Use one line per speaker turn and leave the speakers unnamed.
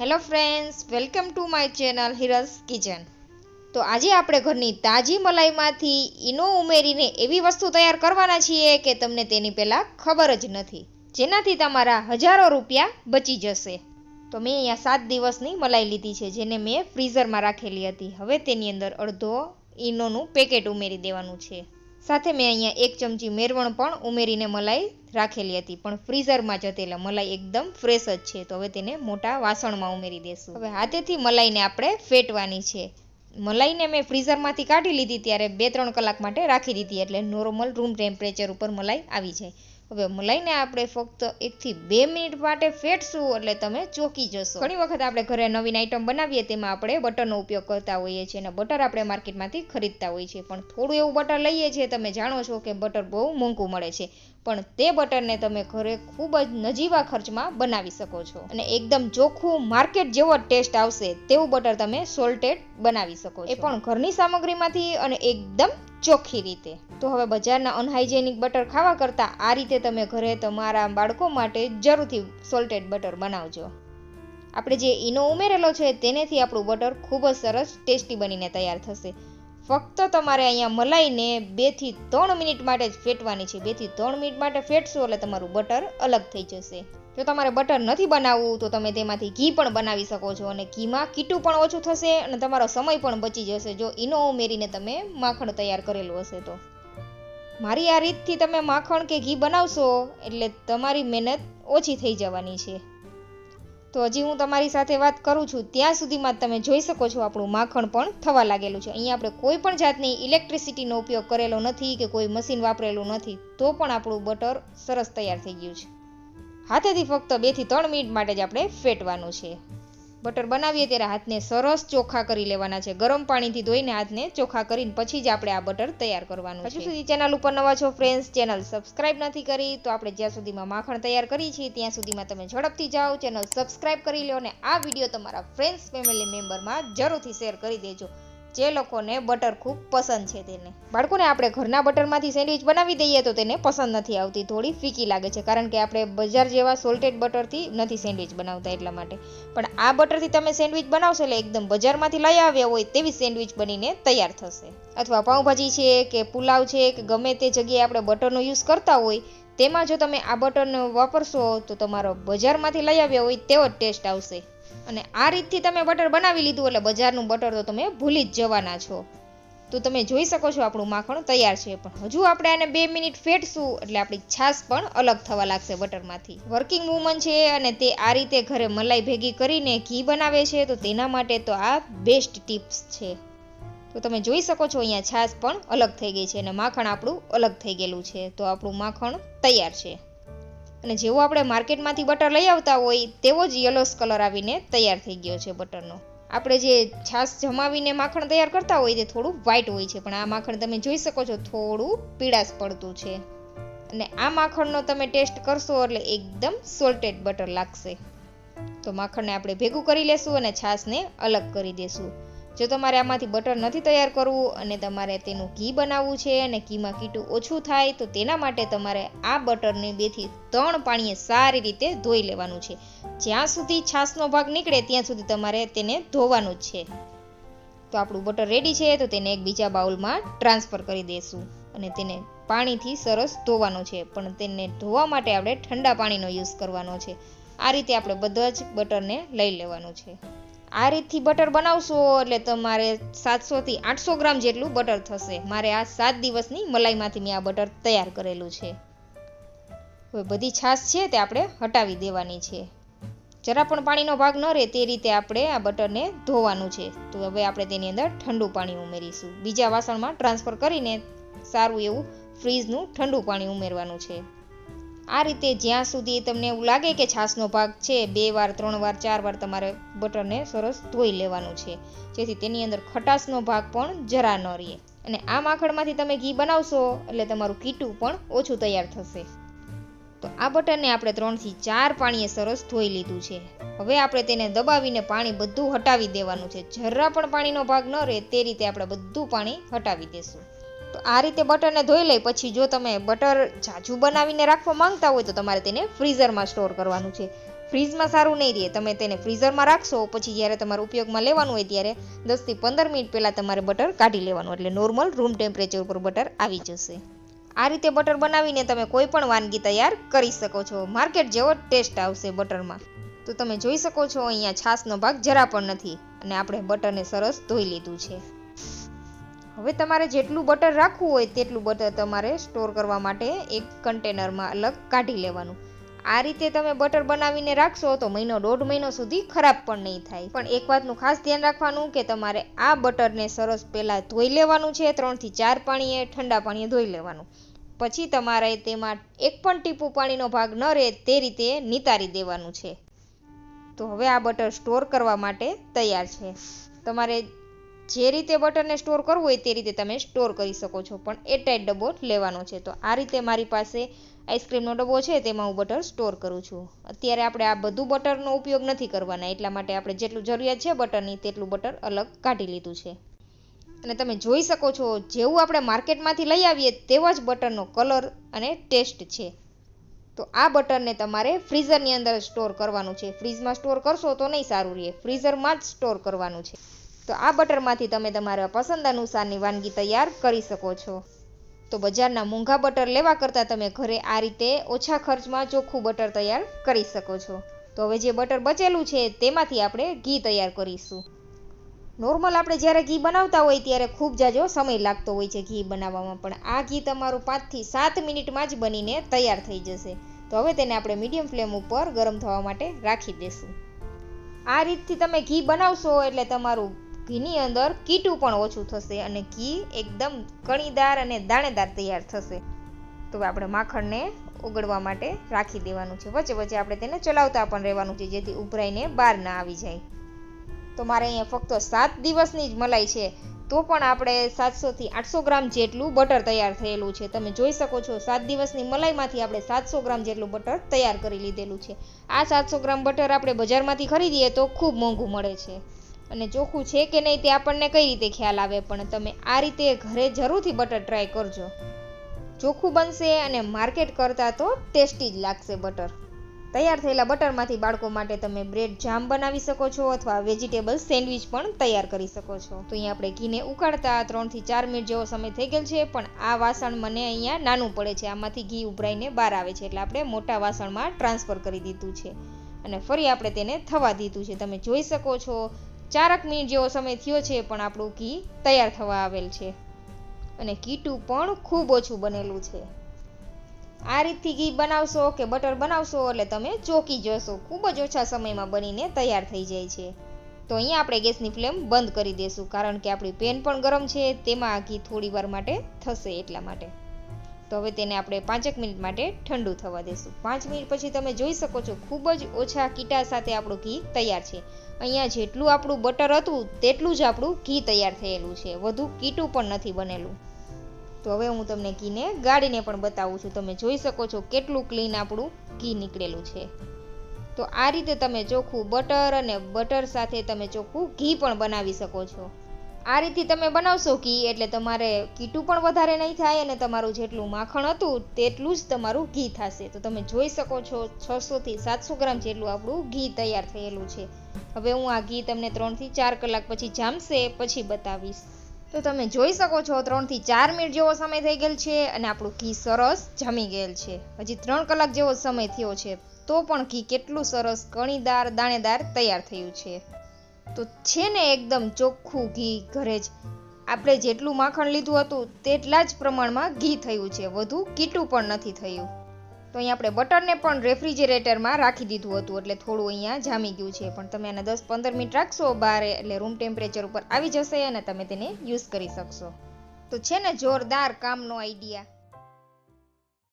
Hello friends welcome to my channel Hiras kitchen તો આજે આપણે ઘરની તાજી મલાઈમાંથી ઈનો ઉમેરીને એવી વસ્તુ તૈયાર કરવાના છીએ કે તમને તેની પહેલાં ખબર જ નથી. જેનાથી તમારા હજારો રૂપિયા બચી જશે. તો મેં અહીંયા સાત દિવસની મલાઈ લીધી છે, જેને મેં ફ્રીઝરમાં રાખેલી હતી. હવે તેની અંદર અડધો ઈનોનું પેકેટ ઉમેરી દેવાનું છે. સાથે મેં અહીંયા એક ચમચી મેરવણ પણ ઉમેરીને મલાઈ રાખેલી હતી. પણ ફ્રીઝરમાં જ હતી એટલે મલાઈ એકદમ ફ્રેશ જ છે. તો હવે તેને મોટા વાસણમાં ઉમેરી દેશું. હવે હાથેથી મલાઈને આપણે ફેટવાની છે. મલાઈને મેં ફ્રીઝરમાંથી કાઢી લીધી, ત્યારે બે ત્રણ કલાક માટે રાખી દીધી. એટલે નોર્મલ રૂમ ટેમ્પરેચર ઉપર મલાઈ આવી જાય. હવે મલાઈને આપણે ફક્ત એકથી બે મિનિટ માટે ફેટશું એટલે તમે ચોકી જશો. ઘણી વખત આપણે ઘરે નવીન આઈટમ બનાવીએ તેમાં આપણે બટરનો ઉપયોગ કરતા હોઈએ છીએ અને બટર આપણે માર્કેટમાંથી ખરીદતા હોઈએ છીએ. પણ થોડું એવું બટર લઈએ છીએ, તમે જાણો છો કે બટર બહુ મોંઘું મળે છે. પણ તે બટરને તમે ઘરે ખૂબ જ નજીવા ખર્ચમાં બનાવી શકો છો. અને એકદમ ચોખ્ખું માર્કેટ જેવો ટેસ્ટ આવશે તેવું બટર તમે સોલ્ટેડ બનાવી શકો એ પણ ઘરની સામગ્રીમાંથી અને એકદમ ચોખ્ખી રીતે. તો હવે બજારના અનહાઇજેનિક બટર ખાવા કરતાં આ રીતે તમે ઘરે તમારા બાળકો માટે જરૂરથી સોલ્ટેડ બટર બનાવજો. આપણે જે ઈનો ઉમેરેલો છે તેનેથી આપણું બટર ખૂબ જ સરસ ટેસ્ટી બનીને તૈયાર થશે. ફક્ત તમારે અહીંયા મલાઈને બેથી ત્રણ મિનિટ માટે જ ફેટવાની છે. બેથી ત્રણ મિનિટ માટે ફેટશો એટલે તમારું બટર અલગ થઈ જશે. જો તમારે બટર નથી બનાવવું, તો તમે તેમાંથી ઘી પણ બનાવી શકો છો અને ઘીમાં કીટું પણ ઓછું થશે અને તમારો સમય પણ બચી જશે. જો ઈનો ઉમેરીને તમે માખણ તૈયાર કરેલું હશે તો. મારી આ રીતથી તમે માખણ કે ઘી બનાવશો એટલે તમારી મહેનત ઓછી થઈ જવાની છે. તો હજી હું તમારી સાથે વાત કરું છું. ત્યાં સુધીમાં તમે જોઈ શકો છો આપણું માખણ પણ થવા લાગેલું છે. અહીંયા આપણે કોઈ પણ જાતની ઇલેક્ટ્રિસિટીનો ઉપયોગ કરેલો નથી કે કોઈ મશીન વાપરેલું નથી, તો પણ આપણું બટર સરસ તૈયાર થઈ ગયું છે. હાથેથી ફક્ત બેથી ત્રણ મિનિટ માટે જ આપણે ફેટવાનું છે. બટર બનાવીએ ત્યારે હાથને સરસ ચોખ્ખા કરી લેવાના છે. ગરમ પાણીથી ધોઈને હાથને ચોખ્ખા કરીને પછી જ આપણે આ બટર તૈયાર કરવાનું હજુ સુધી ચેનલ ઉપર નવા છો ફ્રેન્ડ્સ ચેનલ સબસ્ક્રાઇબ નથી કરી, તો આપણે જ્યાં સુધીમાં માખણ તૈયાર કરી છીએ, ત્યાં સુધીમાં તમે ઝડપથી જાઓ, ચેનલ સબસ્ક્રાઇબ કરી લો અને આ વીડિયો તમારા ફ્રેન્ડ્સ ફેમિલી મેમ્બરમાં જરૂરથી શેર કરી દેજો. જે લોકોને બટર ખૂબ પસંદ છે તેને. બાળકોને આપણે ઘરના બટરમાંથી સેન્ડવિચ બનાવી દઈએ તો તેને પસંદ નથી આવતી. થોડી ફીકી લાગે છે, કારણ કે આપણે બજાર જેવા સોલ્ટેડ બટરથી નથી સેન્ડવિચ બનાવતા એટલા માટે. પણ આ બટરથી તમે સેન્ડવિચ બનાવશો એટલે એકદમ બજારમાંથી લઈ આવ્યા હોય તેવી સેન્ડવિચ બનીને તૈયાર થશે. અથવા પાઉંભાજી છે કે પુલાવ છે કે ગમે તે જગ્યાએ આપણે બટરનો યુઝ કરતા હોય, તેમાં જો તમે આ બટરનો વાપરશો તો તમારો બજારમાંથી લઈ આવ્યા હોય તેવો જ ટેસ્ટ આવશે. અને આ રીતથી તમે બટર બનાવી લીધું એટલે બજારનું બટર તો તમે ભૂલી જ જવાના છો. તો તમે જોઈ શકો છો આપણું માખણ તૈયાર છે, પણ હજુ આપણે આને બે મિનિટ ફેટશું એટલે આપણી છાશ પણ અલગ થવા લાગશે બટરમાંથી. વર્કિંગ વુમન છે અને તે આ રીતે ઘરે મલાઈ ભેગી કરીને ઘી બનાવે છે, તો તેના માટે તો આ બેસ્ટ ટિપ્સ છે. તો તમે જોઈ શકો છો અહીંયા છાશ પણ અલગ થઈ ગઈ છે અને માખણ આપણું અલગ થઈ ગયેલું છે, તો આપણું માખણ તૈયાર છે. અને જેવો આપણે માર્કેટમાંથી બટર લઈ આવતા હોય, તેવો જ યલોસ કલર આવીને તૈયાર થઈ ગયો છે બટરનો. આપણે જે છાશ જમાવીને માખણ તૈયાર કરતા હોય, તે થોડું વ્હાઈટ હોય છે, પણ આ માખણ તમે જોઈ શકો છો, થોડું પીળાશ પડતું છે. અને આ માખણનો તમે ટેસ્ટ કરશો, એટલે એકદમ સોલ્ટેડ બટર લાગશે. તો માખણને આપણે ભેગું કરી લેશું અને છાશને અલગ કરી દેશું. જો તમારે આમાંથી બટર નથી તૈયાર કરવું અને તમારે તેનું ઘી બનાવવું છે અને ઘીમાં કીટું ઓછું થાય, તો તેના માટે તમારે આ બટરને બેથી ત્રણ પાણીએ સારી રીતે ધોઈ લેવાનું છે. જ્યાં સુધી છાશનો ભાગ નીકળે, ત્યાં સુધી તમારે તેને ધોવાનું જ છે. તો આપણું બટર રેડી છે, તો તેને એક બીજા બાઉલમાં ટ્રાન્સફર કરી દઈશું અને તેને પાણીથી સરસ ધોવાનું છે. પણ તેને ધોવા માટે આપણે ઠંડા પાણીનો યુઝ કરવાનો છે. આ રીતે આપણે બધા જ બટરને લઈ લેવાનું છે. આ રીતથી બટર બનાવશો એટલે તમારે સાતસોથી આઠસો ગ્રામ જેટલું બટર થશે. મારે આ સાત દિવસની મલાઈમાંથી મેં આ બટર તૈયાર કરેલું છે. હવે બધી છાશ છે તે આપણે હટાવી દેવાની છે. જરા પણ પાણીનો ભાગ ન રહે તે રીતે આપણે આ બટરને ધોવાનું છે. તો હવે આપણે તેની અંદર ઠંડુ પાણી ઉમેરીશું. બીજા વાસણમાં ટ્રાન્સફર કરીને સારું એવું ફ્રીજનું ઠંડુ પાણી ઉમેરવાનું છે. આ રીતે જ્યાં સુધી તમને એવું લાગે કે છાશનો ભાગ છે, બે વાર, ત્રણ વાર, ચાર વાર તમારે બટરને સરસ ધોઈ લેવાનું છે. જેથી તેની અંદર ખટાશનો ભાગ પણ જરા ન રહે. અને આ માખણમાંથી તમે ઘી બનાવશો, એટલે તમારું કીટું પણ ઓછું તૈયાર થશે. તો આ બટરને આપણે ત્રણથી ચાર પાણીએ સરસ ધોઈ લીધું છે. હવે આપણે તેને દબાવીને પાણી બધું હટાવી દેવાનું છે. જરા પણ પાણીનો ભાગ ન રહે, તે રીતે આપણે બધું પાણી હટાવી દેશું. તો આ રીતે બટરને ધોઈ લઈ, પછી જો તમે બટર જાજુ બનાવીને રાખવા માંગતા હોય તો તમારે તેને ફ્રીઝરમાં સ્ટોર કરવાનું છે. ફ્રીજમાં સારું નહીં રહે, તમે તેને ફ્રીઝરમાં રાખશો, પછી જ્યારે તમારે ઉપયોગમાં લેવાનું હોય ત્યારે દસથી પંદર મિનિટ પહેલાં તમારે બટર કાઢી લેવાનું, એટલે નોર્મલ રૂમ ટેમ્પરેચર ઉપર બટર આવી જશે. આ રીતે બટર બનાવીને તમે કોઈ પણ વાનગી તૈયાર કરી શકો છો. માર્કેટ જેવો ટેસ્ટ આવશે બટરમાં. તો તમે જોઈ શકો છો, અહીંયા છાશનો ભાગ જરા પણ નથી, અને આપણે બટરને સરસ ધોઈ લીધું છે. હવે તમારે જેટલું બટર રાખવું હોય તેટલું બટર તમારે સ્ટોર કરવા માટે એક કન્ટેનરમાં અલગ કાઢી લેવાનું. આ રીતે તમે બટર બનાવીને રાખશો તો મહિનો દોઢ મહિનો સુધી ખરાબ પણ નહીં થાય. પણ એક વાતનું ખાસ ધ્યાન રાખવાનું કે તમારે આ બટરને સરસ પહેલાં ધોઈ લેવાનું છે, ત્રણથી ચાર પાણીએ ઠંડા પાણીએ ધોઈ લેવાનું. પછી તમારે તેમાં એક પણ ટીપું પાણીનો ભાગ ન રહે તે રીતે નિતારી દેવાનું છે. તો હવે આ બટર સ્ટોર કરવા માટે તૈયાર છે. તમારે જે રીતે બટરને સ્ટોર કરવું હોય તે રીતે તમે સ્ટોર કરી શકો છો. પણ એ ટાઈટ ડબ્બો લેવાનો છે. તો આ રીતે મારી પાસે આઈસ્ક્રીમનો ડબ્બો છે, તેમાં હું બટર સ્ટોર કરું છું. અત્યારે આપણે આ બધું બટરનો ઉપયોગ નથી કરવાના. એટલા માટે આપણે જેટલું જરૂરિયાત છે બટરની, તેટલું બટર અલગ કાઢી લીધું છે. અને તમે જોઈ શકો છો, જેવું આપણે માર્કેટમાંથી લઈ આવીએ તેવા જ બટરનો કલર અને ટેસ્ટ છે. તો આ બટરને તમારે ફ્રીઝરની અંદર સ્ટોર કરવાનું છે. ફ્રીઝમાં સ્ટોર કરશો તો નહીં સારું રહે. ફ્રીઝરમાં જ સ્ટોર કરવાનું છે. તો આ બટરમાંથી તમે તમારા પસંદ અનુસારની વાનગી તૈયાર કરી શકો છો. તો બજારના મોંઘા બટર લેવા કરતાં તમે ઘરે આ રીતે ઓછા ખર્ચમાં ચોખ્ખું બટર તૈયાર કરી શકો છો. તો હવે જે બટર બચેલું છે તેમાંથી આપણે ઘી તૈયાર કરીશું. નોર્મલ આપણે જ્યારે ઘી બનાવતા હોય ત્યારે ખૂબ જાજો સમય લાગતો હોય છે ઘી બનાવવામાં, પણ આ ઘી તમારું પાંચથી સાત મિનિટમાં જ બનીને તૈયાર થઈ જશે. તો હવે તેને આપણે મીડિયમ ફ્લેમ ઉપર ગરમ થવા માટે રાખી દઈશું આ રીતથી તમે ઘી બનાવશો એટલે તમારું ઘીની અંદર કીટું પણ ઓછું થશે અને ઘી એકદમ કણીદાર અને દાણેદાર તૈયાર થશે. તો આપણે માખણને ઓગળવા માટે રાખી દેવાનું છે. વચ્ચે વચ્ચે આપણે તેને ચલાવતા પણ રહેવાનું છે, જેથી ઉભરાઈને બહાર ના આવી જાય. તો મારે અહીંયા ફક્ત સાત દિવસની જ મલાઈ છે. તો પણ આપણે સાતસોથી આઠસો ગ્રામ જેટલું બટર તૈયાર થયેલું છે. તમે જોઈ શકો છો, સાત દિવસની મલાઈમાંથી આપણે સાતસો ગ્રામ જેટલું બટર તૈયાર કરી લીધેલું છે. આ સાતસો ગ્રામ બટર આપણે બજારમાંથી ખરીદીએ તો ખૂબ મોંઘું મળે છે. અને ચોખ્ખું છે કે નહીં તે આપણને કઈ રીતે ખ્યાલ આવે, પણ તમે આ રીતે ઘરે જરૂરથી બટર ટ્રાય કરજો. ચોખ્ખું બનશે અને માર્કેટ કરતાં તો ટેસ્ટી જ લાગશે બટર. તૈયાર થયેલા બટરમાંથી બાળકો માટે તમે બ્રેડ જામ બનાવી શકો છો અથવા વેજીટેબલ સેન્ડવિચ પણ તૈયાર કરી શકો છો. તો અહીંયા આપણે ઘીને ઉકાળતા ત્રણથી ચાર મિનિટ જેવો સમય થઈ ગયેલ છે, પણ આ વાસણ મને અહીંયા નાનું પડે છે. આમાંથી ઘી ઉભરાઈને બહાર આવે છે, એટલે આપણે મોટા વાસણમાં ટ્રાન્સફર કરી દીધું છે. અને ફરી આપણે તેને થવા દીધું છે. તમે જોઈ શકો છો ચારક મિનિટ જેવો સમય થયો છે પણ આપણું ઘી તૈયાર થવા આવેલ છે. અને કીટું પણ ખૂબ ઓછું બનેલું છે. આ રીતથી ઘી બનાવશો કે બટર બનાવશો એટલે તમે ચોકી જશો. ખૂબ જ ઓછા સમયમાં બનીને તૈયાર થઈ જાય છે. તો અહીંયા આપણે ગેસની ફ્લેમ બંધ કરી દઈશું કારણ કે આપણી પેન પણ ગરમ છે. તેમાં આ ઘી થોડી વાર માટે થશે એટલા માટે. તો હવે તેને આપણે પાંચેક મિનિટ માટે ઠંડુ થવા દઈશું પાંચ મિનિટ પછી તમે જોઈ શકો છો, ખૂબ જ ઓછા કીટા સાથે આપણું ઘી તૈયાર છે. અહીંયા જેટલું આપણું બટર હતું, તેટલું જ આપણું ઘી તૈયાર થયેલું છે. વધુ કીટું પણ નથી બનેલું. તો હવે હું તમને ઘીને ગાળીને પણ બતાવું છું. તમે જોઈ શકો છો કેટલું ક્લીન આપણું ઘી નીકળેલું છે. તો આ રીતે તમે ચોખ્ખું બટર અને બટર સાથે તમે ચોખ્ખું ઘી પણ બનાવી શકો છો. આ રીતે તમે બનાવશો ઘી, એટલે તમારે કીટું પણ વધારે નહીં થાય અને તમારું જેટલું માખણ હતું તેટલું જ તમારું ઘી થશે. તો તમે જોઈ શકો છો છસોથી સાતસો ગ્રામ જેટલું આપણું ઘી તૈયાર થયેલું છે. હવે હું આ ઘી તમને ત્રણથી ચાર કલાક પછી જામશે, પછી બતાવીશ. તો તમે જોઈ શકો છો ત્રણથી ચાર મિનિટ જેવો સમય થઈ ગયેલ છે અને આપણું ઘી સરસ જામી ગયેલ છે. હજી ત્રણ કલાક જેવો સમય થયો છે, તો પણ ઘી કેટલું સરસ, કણીદાર, દાણેદાર તૈયાર થયું છે. તો છે ને એકદમ ચોખ્ખું ઘી ઘરે જ. આપણે જેટલું માખણ લીધું હતું તેટલા જ પ્રમાણમાં ઘી થયું છે. વધુ કીટું પણ નથી થયું. તો અહીંયા આપણે બટરને પણ રેફ્રિજરેટરમાં રાખી દીધું હતું એટલે થોડું અહીંયા જામી ગયું છે. પણ તમે એને દસ પંદર મિનિટ રાખશો બહાર એટલે રૂમ ટેમ્પરેચર ઉપર આવી જશે અને તમે તેને યુઝ કરી શકશો. તો છે ને જોરદાર કામનો આઈડિયા